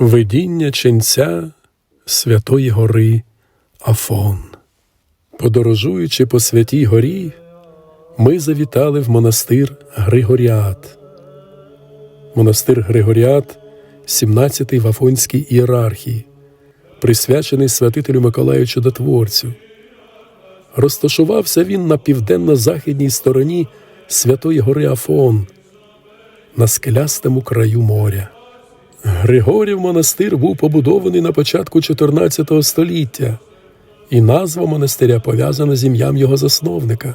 Видіння ченця Святої Гори Афон. Подорожуючи по святій горі, ми завітали в монастир Григоріат. Монастир Григоріат, 17-й в Афонській ієрархії, присвячений святителю Миколаю Чудотворцю. Розташувався він на південно-західній стороні Святої Гори Афон, на скелястому краю моря. Григорів монастир був побудований на початку 14 століття, і назва монастиря пов'язана з ім'ям його засновника,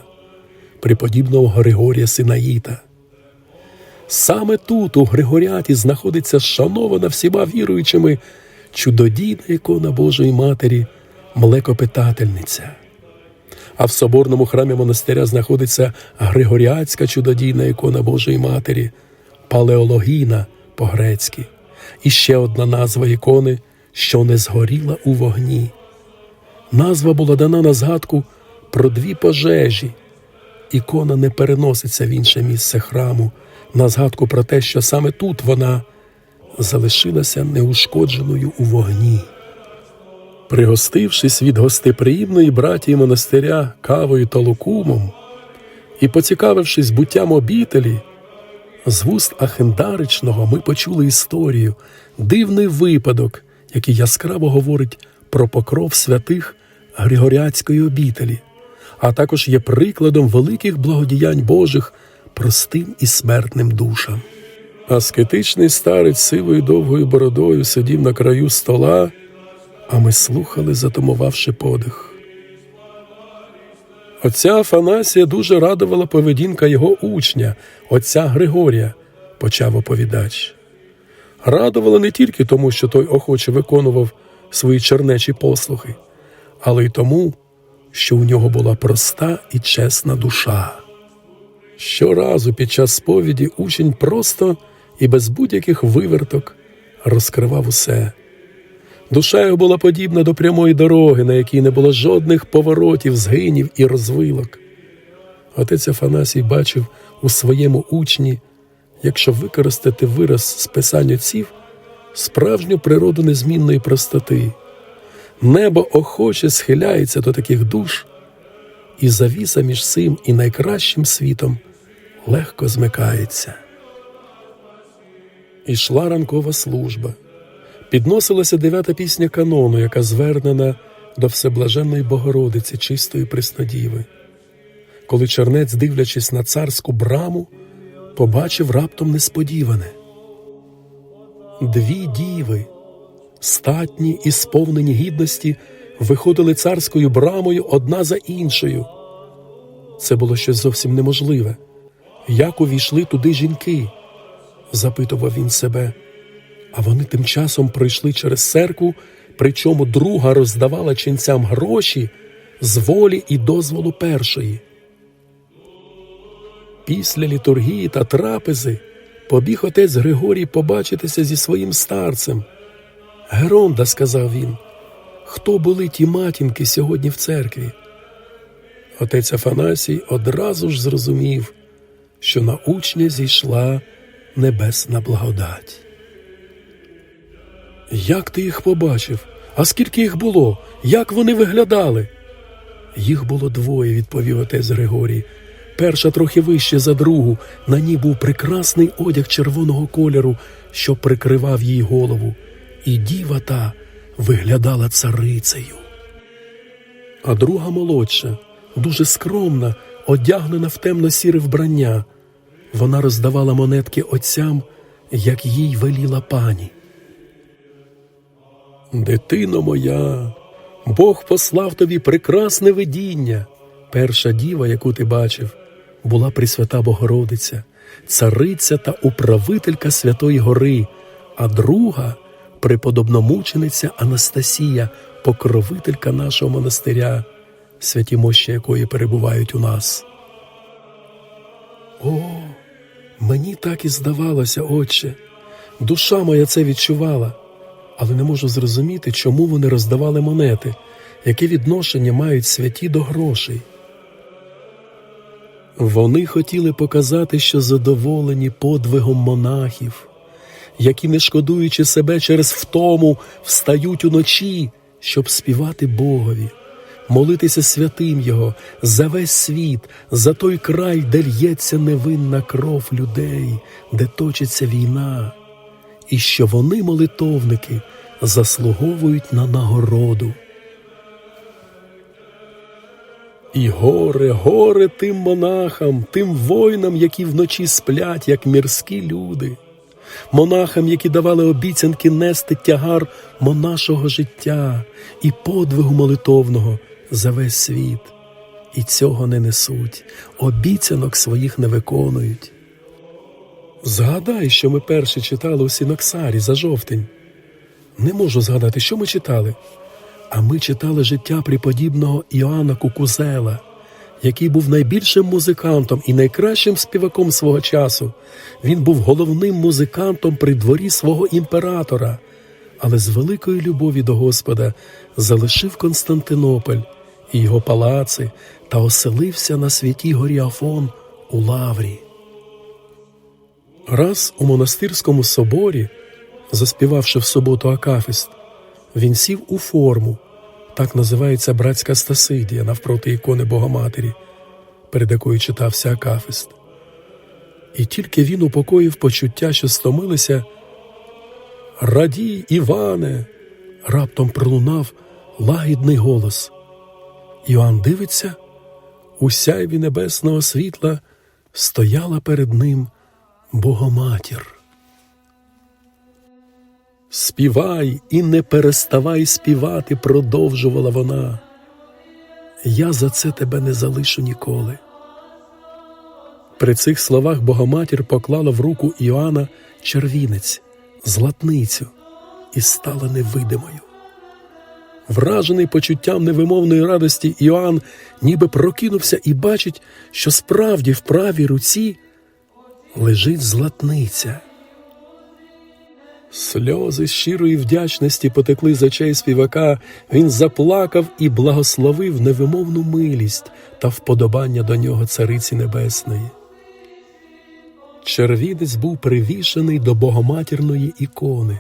преподібного Григорія Синаїта. Саме тут, у Григоріаті, знаходиться шанована всіма віруючими чудодійна ікона Божої Матері, млекопитательниця. А в соборному храмі монастиря знаходиться Григоріатська чудодійна ікона Божої Матері, палеологійна по-грецьки, і ще одна назва ікони, що не згоріла у вогні. Назва була дана на згадку про дві пожежі. Ікона не переноситься в інше місце храму, на згадку про те, що саме тут вона залишилася неушкодженою у вогні. Пригостившись від гостеприємної братії монастиря кавою та лукумом і поцікавившись буттям обітелі, з вуст Ахендаричного ми почули історію, дивний випадок, який яскраво говорить про покров святих Григоріатської обітелі, а також є прикладом великих благодіянь Божих простим і смертним душам. Аскетичний старець сивою довгою бородою сидів на краю стола, а ми слухали, затумувавши подих. Отця Афанасія дуже радувала поведінка його учня, отця Григорія, почав оповідач. Радувала не тільки тому, що той охоче виконував свої чернечі послуги, але й тому, що у нього була проста і чесна душа. Щоразу під час сповіді учень просто і без будь-яких виверток розкривав усе. Душа була подібна до прямої дороги, на якій не було жодних поворотів, згинів і розвилок. Отець Афанасій бачив у своєму учні, якщо використати вираз з писань отців, справжню природу незмінної простоти. Небо охоче схиляється до таких душ, і завіса між цим і найкращим світом легко змикається. Ішла ранкова служба. Підносилася дев'ята пісня канону, яка звернена до Всеблаженної Богородиці, чистої Преснодіви. Коли чернець, дивлячись на царську браму, побачив раптом несподіване. Дві діви, статні і сповнені гідності, виходили царською брамою одна за іншою. Це було щось зовсім неможливе. Як увійшли туди жінки? запитував він себе. А вони тим часом пройшли через церкву, причому друга роздавала ченцям гроші з волі і дозволу першої. Після літургії та трапези побіг отець Григорій побачитися зі своїм старцем. Геронда, сказав він, хто були ті матінки сьогодні в церкві? Отець Афанасій одразу ж зрозумів, що на учня зійшла небесна благодать. Як ти їх побачив? А скільки їх було? Як вони виглядали? Їх було двоє, відповів отець Григорій. Перша трохи вище за другу. На ній був прекрасний одяг червоного кольору, що прикривав їй голову, і діва та виглядала царицею. А друга молодша, дуже скромна, одягнена в темно-сіре вбрання. Вона роздавала монетки отцям, як їй веліла пані. Дитино моя, Бог послав тобі прекрасне видіння. Перша діва, яку ти бачив, була Пресвята Богородиця, цариця та управителька Святої Гори, а друга преподобномучениця Анастасія, покровителька нашого монастиря, святі мощі якої перебувають у нас. О, мені так і здавалося, отче. Душа моя це відчувала але не можу зрозуміти, чому вони роздавали монети, яке відношення мають святі до грошей. Вони хотіли показати, що задоволені подвигом монахів, які, не шкодуючи себе через втому, встають уночі, щоб співати Богові, молитися святим Його за весь світ, за той край, де л'ється невинна кров людей, де точиться війна, і що вони, молитовники, заслуговують на нагороду. І горе, горе тим монахам, тим воїнам, які вночі сплять, як мірські люди, монахам, які давали обіцянки нести тягар монашого життя і подвигу молитовного за весь світ, і цього не несуть, обіцянок своїх не виконують. Згадай, що ми перше читали у Сіноксарі за жовтень. Не можу згадати, що ми читали. А ми читали життя преподібного Іоанна Кукузела, який був найбільшим музикантом і найкращим співаком свого часу. Він був головним музикантом при дворі свого імператора, але з великої любові до Господа залишив Константинополь і його палаци та оселився на святій горі Афон у Лаврі. Раз у монастирському соборі, заспівавши в суботу Акафіст, він сів у форму, так називається братська Стасидія навпроти ікони Богоматері, перед якою читався Акафіст. І тільки він упокоїв почуття, що стомилися. Радій, Іване, раптом пролунав лагідний голос. Іоанн дивиться, у сяйві небесного світла стояла перед ним Богоматір. Співай і не переставай співати, продовжувала вона. Я за це тебе не залишу ніколи. При цих словах Богоматір поклала в руку Іоанна червінець, златницю, і стала невидимою. Вражений почуттям невимовної радості, Іоанн ніби прокинувся і бачить, що справді в правій руці лежить златниця. Сльози щирої вдячності потекли з очей співака, він заплакав і благословив невимовну милість та вподобання до нього Цариці Небесної. Червідець був привішений до богоматірної ікони,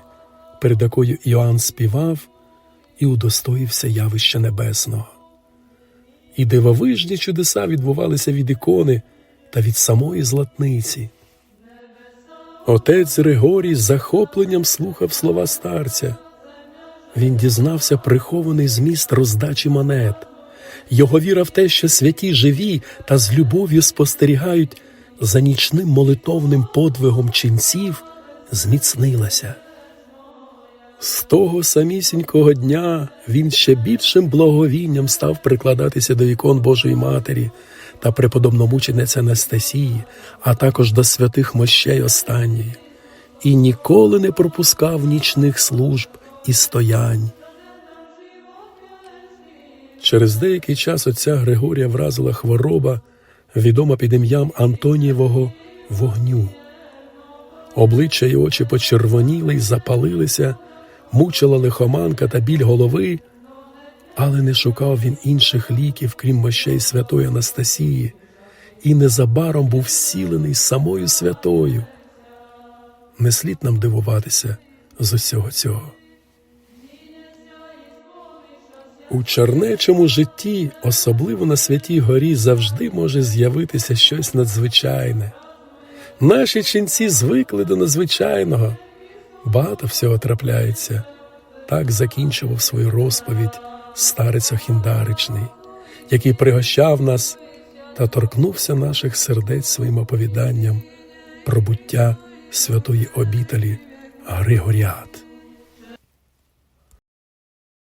перед якою Іоанн співав і удостоївся явища небесного. І дивовижні чудеса відбувалися від ікони та від самої златниці. Отець Григорій з захопленням слухав слова старця. Він дізнався прихований зміст роздачі монет. Його віра в те, що святі живі та з любов'ю спостерігають за нічним молитовним подвигом ченців, зміцнилася. З того самісінького дня він ще більшим благовінням став прикладатися до ікон Божої Матері та преподобномучениць Анастасії, а також до святих мощей останньої, і ніколи не пропускав нічних служб і стоянь. Через деякий час отця Григорія вразила хвороба, відома під ім'ям Антонієвого вогню. Обличчя й очі почервоніли й запалилися, мучила лихоманка та біль голови, але не шукав він інших ліків, крім мощей святої Анастасії, і незабаром був зцілений самою святою. Не слід нам дивуватися з усього цього. У чернечому житті, особливо на святій горі, завжди може з'явитися щось надзвичайне. Наші ченці звикли до надзвичайного. Багато всього трапляється. Так закінчував свою розповідь старець Охіндаричний, який пригощав нас та торкнувся наших сердець своїм оповіданням про буття святої обітелі Григоріат.